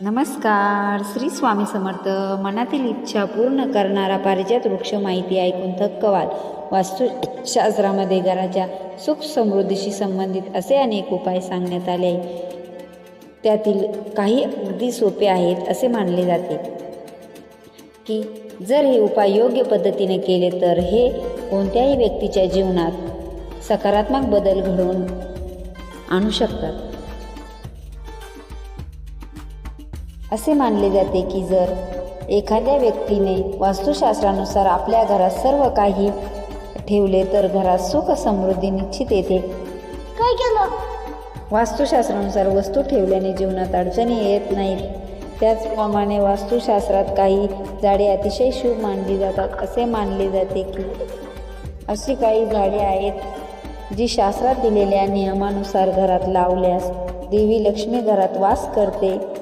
नमस्कार. श्री स्वामी समर्थ. मनातील इच्छा पूर्ण करणारा पारिजात वृक्ष माहिती ऐकून थक्क व्हाल वास्तुशास्त्रामध्ये घराच्या सुख समृद्धीशी संबंधित असे अनेक उपाय सांगण्यात आले. त्यातील काही अगदी सोपे आहेत असे मानले जाते. की जर हे उपाय योग्य पद्धतीने केले तर हे कोणत्याही व्यक्तीच्या जीवनात सकारात्मक बदल घडवून आणू शकतात. असे मानले जाते की जर एखाद्या व्यक्तीने वास्तुशास्त्रानुसार आपल्या घरात सर्व काही ठेवले तर घरात सुख समृद्धी निश्चित येते. काय केलं? वास्तुशास्त्रानुसार वस्तू ठेवल्याने जीवनात अडचणी येत नाहीत. त्याचप्रमाणे वास्तुशास्त्रात काही झाडे अतिशय शुभ मानली जातात असे मानले जाते की अशी काही झाडे आहेत जी शास्त्रात दिलेल्या नियमानुसार घरात लावल्यास देवी लक्ष्मी घरात वास करते.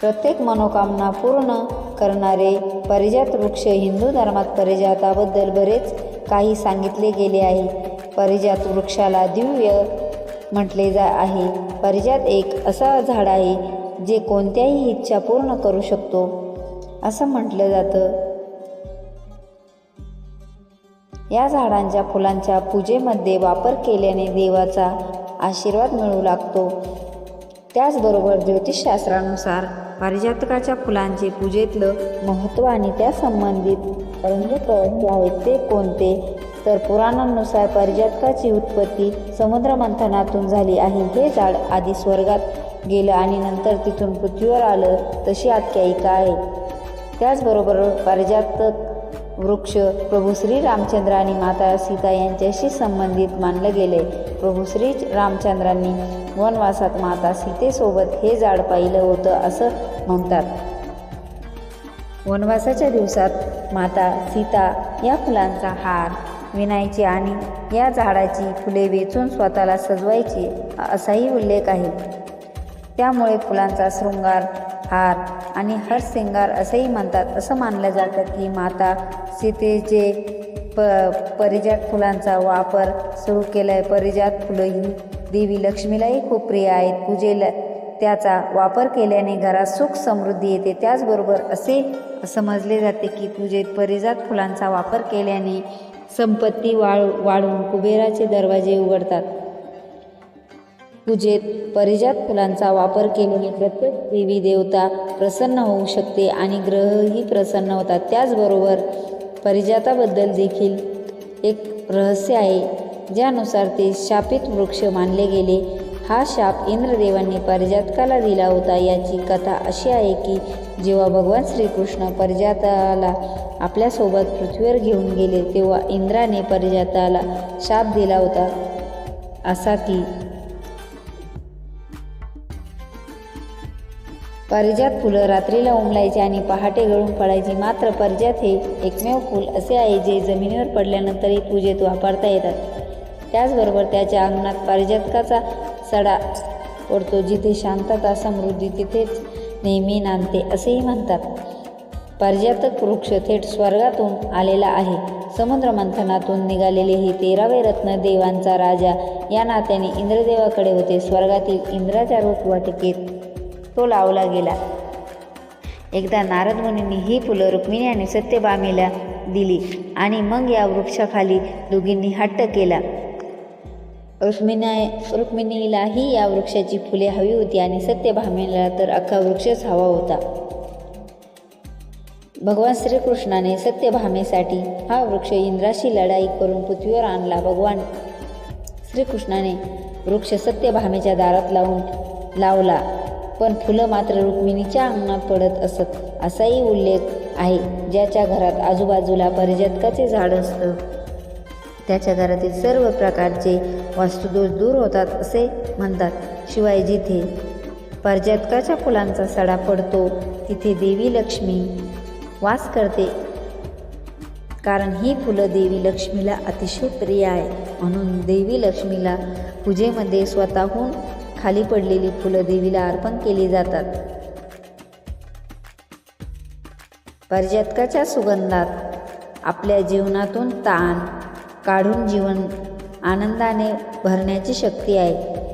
प्रत्येक मनोकामना पूर्ण करणारे परिजात वृक्ष हिंदू धर्मात परिजाताबद्दल बरेच काही सांगितले गेले आहे. परिजात वृक्षाला दिव्य म्हटले जा आहे. परिजात एक असा झाड आहे जे कोणत्याही इच्छा पूर्ण करू शकतो. असं म्हटलं जातं. या झाडांच्या फुलांच्या पूजेमध्ये वापर केल्याने देवाचा आशीर्वाद मिळू लागतो. त्याचबरोबर ज्योतिषशास्त्रानुसार पारिजातकाच्या फुलांचे पूजेतलं महत्त्व आणि त्या संबंधित रंगप्रवृत्ती आहेत ते कोणते? तर पुराणांनुसार पारिजातकाची उत्पत्ती समुद्रमंथनातून झाली आहे. हे झाड आधी स्वर्गात गेलं आणि नंतर तिथून पृथ्वीवर आलं. तशी आख्यायिका आहे. त्याचबरोबर पारिजातक वृक्ष प्रभू श्री रामचंद्र आणि माता सीता यांच्याशी संबंधित मानलं गेले प्रभू श्री रामचंद्रांनी वनवासात माता सीतेसोबत हे झाड पाहिलं होतं असं म्हणतात. वनवासाच्या दिवसात माता सीता या फुलांचा हार विणायची आणि या झाडाची फुले वेचून स्वतःला सजवायची असाही उल्लेख आहे. त्यामुळे फुलांचा शृंगार हार आणि हरसिंगार असंही म्हणतात असं मानलं जातं की माता सीतेचे प परिजात फुलांचा वापर सुरू केला आहे परिजात फुलं ही देवी लक्ष्मीलाही खूप प्रिय आहेत. पूजेला त्याचा वापर केल्याने घरात सुख समृद्धी येते. त्याचबरोबर असे समजले जाते की पूजेत परिजात फुलांचा वापर केल्याने संपत्ती वाळ वाढून कुबेराचे दरवाजे उघडतात. पूजेत परिजात फुलांचा वापर केल्याने प्रत्येक देवी देवता प्रसन्न होऊ शकते आणि ग्रहही प्रसन्न होतात. त्याचबरोबर परिजाताबद्दल देखील एक रहस्य आहे. ज्यानुसार ते शापित वृक्ष मानले गेले हा शाप इंद्रदेवांनी परजातकाला दिला होता याची कथा अशी आहे की जेव्हा भगवान श्रीकृष्ण परिजाताला आपल्यासोबत पृथ्वीवर घेऊन गेले तेव्हा इंद्राने परिजाताला शाप दिला होता. असा की परिजात फुलं रात्रीला उमलायची आणि पहाटे गळून पडायची. मात्र परिजात हे एकमेव फूल असे आहे जे जमिनीवर पडल्यानंतरही पूजेत वापरता येतात. त्याचबरोबर त्याच्या अंगणात पारिजातकाचा सडा पडतो जिथे शांतता समृद्धी तिथेच नेहमी नांदते असेही म्हणतात. पारिजातक वृक्ष थेट स्वर्गातून आलेला आहे. समुद्र मंथनातून निघालेले हे तेरावे रत्न देवांचा राजा या नात्याने इंद्रदेवाकडे होते. स्वर्गातील इंद्राच्या रोपवाटिकेत तो लावला गेला. एकदा नारद मुनींनी ही फुलं रुक्मिणी आणि सत्यभामीला दिली आणि मग या वृक्षाखाली दोघींनी हट्ट केला. रुक्मिणा रुक्मिणीलाही या वृक्षाची फुले हवी होती आणि सत्यभामेला तर अख्खा वृक्षच हवा होता. भगवान श्रीकृष्णाने सत्यभामेसाठी हा वृक्ष इंद्राशी लढाई करून पृथ्वीवर आणला. भगवान श्रीकृष्णाने वृक्ष सत्यभामेच्या दारात लावून लावला. पण फुलं मात्र रुक्मिणीच्या अंगणात पडत असत असाही उल्लेख आहे ज्याच्या घरात आजूबाजूला परिजतकाचे झाड असतं. त्याच्या घरातील सर्व प्रकारचे वास्तुदोष दूर होतात असे म्हणतात. शिवाय जिथे परिजातकाच्या फुलांचा सडा पडतो तिथे देवी लक्ष्मी वास करते. कारण ही फुलं देवी लक्ष्मीला अतिशय प्रिय आहे म्हणून देवी लक्ष्मीला पूजेमध्ये स्वतःहून खाली पडलेली फुलं देवीला अर्पण केली जातात. पर्जतकाच्या सुगंधात आपल्या जीवनातून ताण काढून जीवन आनंदाने भरण्याची शक्ती आहे.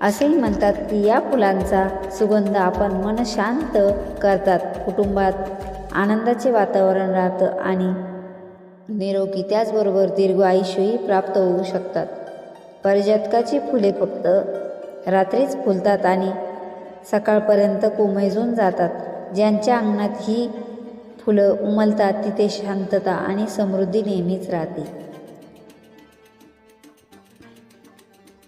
असेही म्हणतात की या फुलांचा सुगंध आपण मन शांत करतात. कुटुंबात आनंदाचे वातावरण राहतं आणि निरोगी त्याचबरोबर दीर्घ आयुष्यही प्राप्त होऊ शकतात. पारिजातकाची फुले फक्त रात्रीच फुलतात आणि सकाळपर्यंत कोमेजून जातात. ज्यांच्या अंगणात ही फुलं उमलतात तिथे शांतता आणि समृद्धी नेहमीच राहते.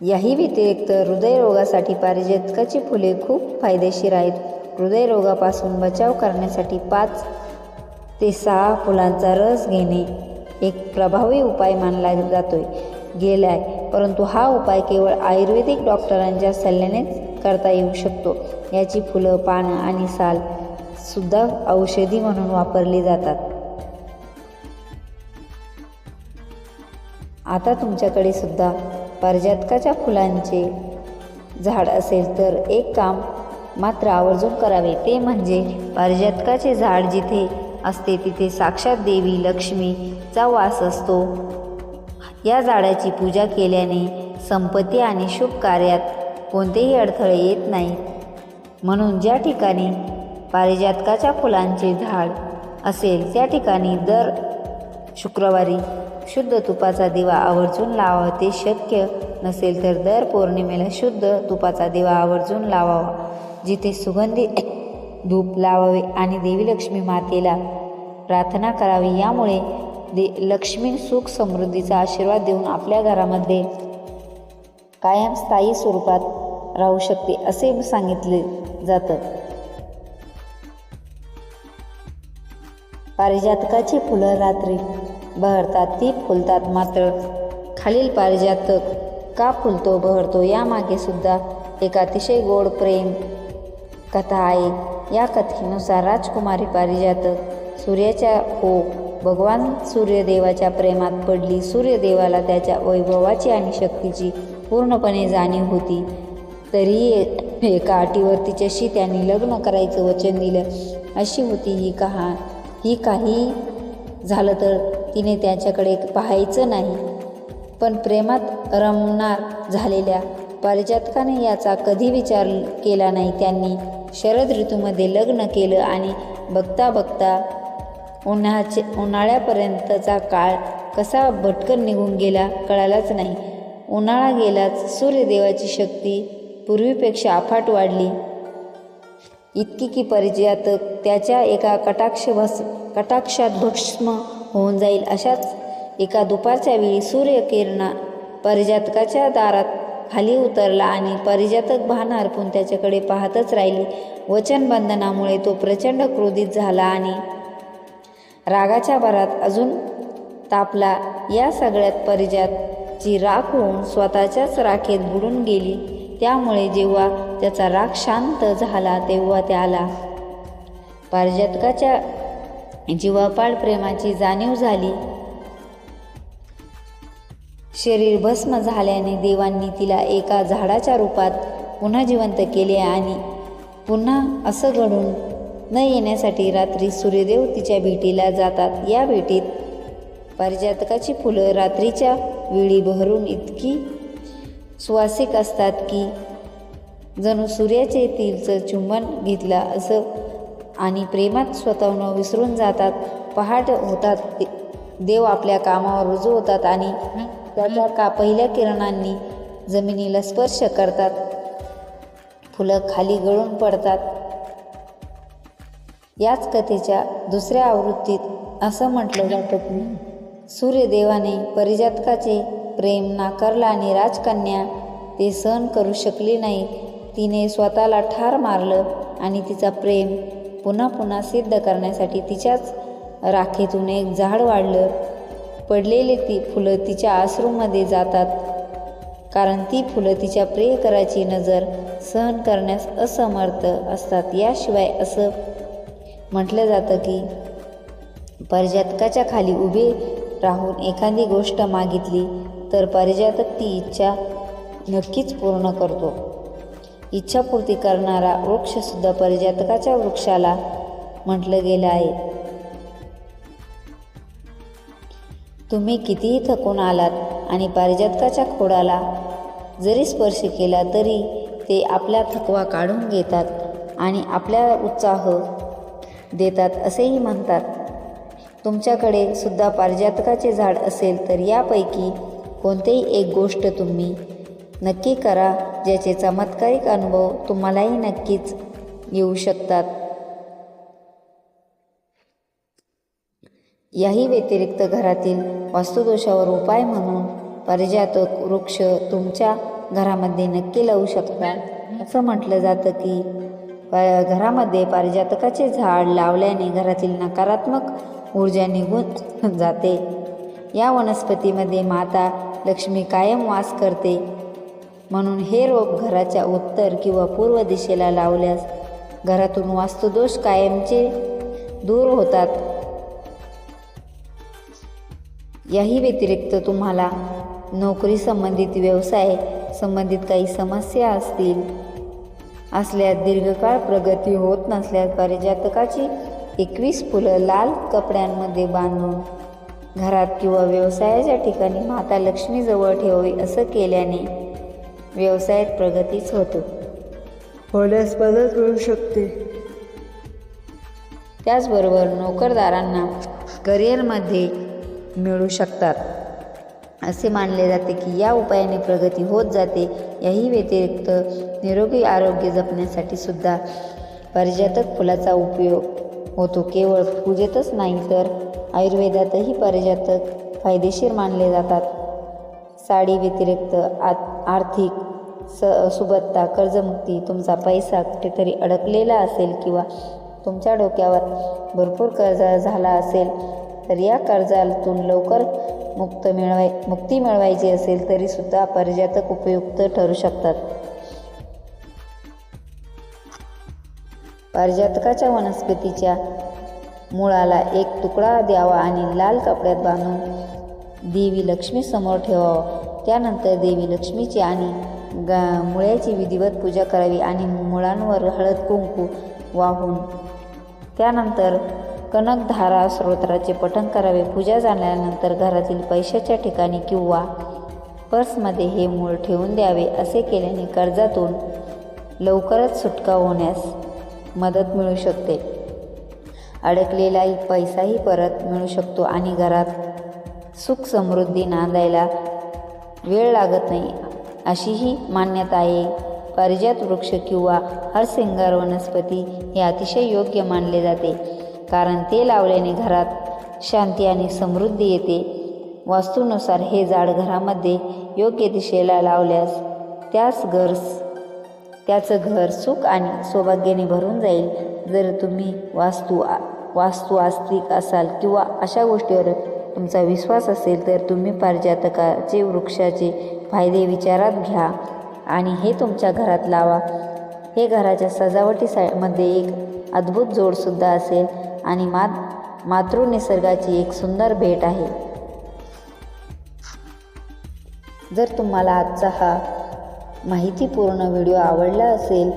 याही व्यतिरिक्त हृदयरोगासाठी पारिजातकाची फुले खूप फायदेशीर आहेत. हृदयरोगापासून बचाव करण्यासाठी पाच ते सहा फुलांचा रस घेणे एक प्रभावी उपाय मानला जातोय. गेलाय परंतु हा उपाय केवळ आयुर्वेदिक डॉक्टरांच्या सल्ल्यानेच करता येऊ शकतो. याची फुलं पानं आणि साल सुद्धा औषधी म्हणून वापरली जातात. आता तुमच्याकडे सुद्धा पारिजातकाच्या फुलांचे झाड असेल तर एक काम मात्र आवर्जून करावे ते म्हणजे पारिजातकाचे झाड जिथे असते तिथे साक्षात देवी लक्ष्मीचा वास असतो. या झाडाची पूजा केल्याने संपत्ती आणि शुभ कार्यात कोणतेही अडथळे येत नाहीत म्हणून ज्या ठिकाणी पारिजातकाच्या फुलांचे झाड असेल त्या ठिकाणी दर शुक्रवारी शुद्ध तुपाचा दिवा आवर्जून लावावा ते शक्य नसेल तर दर पौर्णिमेला शुद्ध तुपाचा दिवा आवर्जून लावावा जिथे सुगंधी धूप लावावे आणि देवी लक्ष्मी मातेला प्रार्थना करावी. यामुळे दे लक्ष्मी सुख समृद्धीचा आशीर्वाद देऊन आपल्या घरामध्ये कायम स्थायी स्वरूपात राहू शकते असे सांगितले जातं. पारिजातकाची फुलं रात्री बहरतात ती फुलतात मात्र. खालील पारिजातक का फुलतो बहरतो यामागे सुद्धा एक अतिशय गोड प्रेम. कथा आहे. या कथेनुसार राजकुमारी पारिजातक सूर्याच्या हो भगवान सूर्यदेवाच्या प्रेमात पडली. सूर्यदेवाला त्याच्या वैभवाची आणि शक्तीची पूर्णपणे जाणीव होती. तरीही एका अटीवर तिच्याशी त्यांनी लग्न करायचं वचन दिलं. अशी होती ही कहा ही काही झालं तर तिने त्याच्याकडे पाहायचं नाही. पण प्रेमात रमणार झालेल्या पारिजातकाने याचा कधी विचार केला नाही. त्यांनी शरद ऋतूमध्ये लग्न केलं आणि बघता बघता उन्हाचे उन्हाळ्यापर्यंतचा काळ कसा भटकन निघून गेला कळालाच नाही. उन्हाळा गेलाच सूर्यदेवाची शक्ती पूर्वीपेक्षा अफाट वाढली. इतकी की परिचयात त्याच्या एका कटाक्ष भस कटाक्षात भक्ष्म होऊन जाईल. अशाच एका दुपारच्या वेळी सूर्यकिरणा परिजातकाच्या दारात खाली उतरला आणि परिजातक भान हरपून त्याच्याकडे पाहतच राहिली. वचनबंधनामुळे तो प्रचंड क्रोधित झाला आणि रागाच्या भरात अजून तापला. या सगळ्यात परिजातची राख होऊन स्वतःच्याच राखेत बुडून गेली. त्यामुळे जेव्हा त्याचा राग शांत झाला तेव्हा त्याला परिजातकाच्या जीवापाड प्रेमाची जाणीव झाली. शरीर भस्म झाल्याने देवांनी तिला एका झाडाच्या रूपात पुन्हा जिवंत केले आणि पुन्हा असं घडून न येण्यासाठी रात्री सूर्यदेव तिच्या भेटीला जातात. या भेटीत पारिजातकाची फुलं रात्रीच्या वेळी बहरून इतकी सुवासिक असतात की जणू सूर्याचे तिलचं चुंबन घेतला असं आणि प्रेमात स्वतःहून विसरून जातात पहाट होतात देव आपल्या कामावर रुजू होतात आणि त्याच्या का पहिल्या किरणांनी जमिनीला स्पर्श करतात. फुलं खाली गळून पडतात. याच कथेच्या दुसऱ्या आवृत्तीत असं म्हटलं जातं की सूर्यदेवाने परिजातकाचे प्रेम नाकारला आणि राजकन्या ते सहन करू शकली नाही तिने स्वतःला ठार मारलं आणि तिचा प्रेम पुन्हा पुन्हा सिद्ध करण्यासाठी तिच्याच राखेतून एक झाड वाढलं. पडलेली ती फुलं तिच्या आश्रूमध्ये जातात. कारण ती फुलं तिच्या प्रियकराची नजर सहन करण्यास असमर्थ असतात. याशिवाय असं म्हटलं जातं की परिजातकाच्या खाली उभे राहून एखादी गोष्ट मागितली तर परिजातक ती इच्छा नक्कीच पूर्ण करतो. इच्छापूर्ती करणारा वृक्षसुद्धा परिजातकाच्या वृक्षाला म्हटलं गेलं आहे. तुम्ही कितीही थकून आलात आणि पारिजातकाच्या खोडाला जरी स्पर्श केला तरी ते आपला थकवा काढून घेतात आणि आपल्या उत्साह देतात असेही म्हणतात. तुमच्याकडे सुद्धा पारिजातकाचे झाड असेल तर यापैकी कोणतेही एक गोष्ट तुम्ही नक्की करा ज्याचे चमत्कारिक अनुभव तुम्हालाही नक्कीच येऊ शकतात. याही व्यतिरिक्त घरातील वास्तुदोषावर उपाय म्हणून परिजातक वृक्ष तुमच्या घरामध्ये नक्की लावू शकतात असं म्हटलं जातं की प- घरामध्ये पारिजातकाचे झाड लावल्याने घरातील नकारात्मक ऊर्जा निघून जाते. या वनस्पतीमध्ये माता लक्ष्मी कायम वास करते. म्हणून हे रोप घराच्या उत्तर किंवा पूर्व दिशेला लावल्यास घरातून वास्तुदोष कायमचे दूर होतात. याही व्यतिरिक्त तुम्हाला नोकरी संबंधित व्यवसाय संबंधित काही समस्या असतील असल्यास दीर्घकाळ प्रगती होत नसल्यास पारिजातकाची एकवीस फुलं लाल कपड्यांमध्ये बांधून घरात किंवा व्यवसायाच्या ठिकाणी माता लक्ष्मीजवळ ठेवावी असं केल्याने व्यवसायात प्रगतीच होतो. होण्यास मदत मिळू शकते. त्याचबरोबर नोकरदारांना करिअरमध्ये मिळू शकतात. असे मानले जाते की या उपायाने प्रगती होत जाते. याही व्यतिरिक्त निरोगी आरोग्य जपण्यासाठी सुद्धा पारिजातक फुलाचा उपयोग होतो. केवळ पूजेतच नाही तर आयुर्वेदातही पारिजातक फायदेशीर मानले जातात. साडी व्यतिरिक्त आ आर्थिक स सुबत्ता कर्जमुक्ती तुमचा पैसा कुठेतरी अडकलेला असेल किंवा तुमच्या डोक्यावर भरपूर कर्ज झाला असेल तर या कर्जातून लवकर मुक्त मिळवाय मुक्ती मिळवायची असेल तरीसुद्धा पर्यटक उपयुक्त ठरू शकतात. पर्यटकाच्या वनस्पतीच्या मुळाला एक तुकडा द्यावा आणि लाल कपड्यात बांधून देवी लक्ष्मी समोर त्यानंतर देवी लक्ष्मीची आणि गा मुळ्याची विधिवत पूजा करावी आणि मुळांवर हळद कुंकू वाहून त्यानंतर कनकधारा स्रोत्राचे पठण करावे. पूजा झाल्यानंतर घरातील पैशाच्या ठिकाणी किंवा पर्समध्ये हे मूळ ठेवून द्यावे. असे केल्याने कर्जातून लवकरच सुटका होण्यास मदत मिळू शकते. अडकलेला पैसाही परत मिळू शकतो आणि घरात सुख समृद्धी नांदायला वेळ लागत नाही. अशीही मान्यता आहे. पारिजात वृक्ष किंवा हरसिंगार वनस्पती हे अतिशय योग्य मानले जाते. कारण ते लावल्याने घरात शांती आणि समृद्धी येते. वास्तूनुसार हे झाड घरामध्ये योग्य दिशेला लावल्यास त्यास घर त्याचं घर सुख आणि सौभाग्याने भरून जाईल. जर तुम्ही वास्तू वास्तू आस्तिक असाल किंवा अशा गोष्टीवर तुमचा विश्वास असेल तर तुम्ही पारिजातकाचे वृक्षाचे फायदे विचारात घ्या आणि हे तुमच्या घरात लावा. हे घराच्या सजावटीमध्ये एक अद्भुत जोडसुद्धा असेल आणि मात मातृ निसर्गाची एक सुंदर भेट आहे. जर तुम्हाला आजचा हा माहितीपूर्ण व्हिडिओ आवडला असेल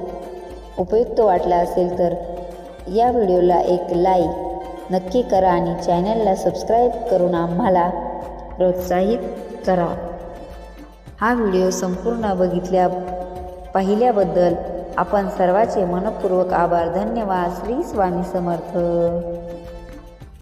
उपयुक्त वाटला असेल तर या व्हिडिओला एक लाईक नक्की करा आणि चॅनलला सबस्क्राईब करून आम्हाला प्रोत्साहित करा. हा व्हिडिओ संपूर्ण बघितल्या पाहिल्याबद्दल आपण सर्वांचे मनपूर्वक आभार. धन्यवाद. श्री स्वामी समर्थ.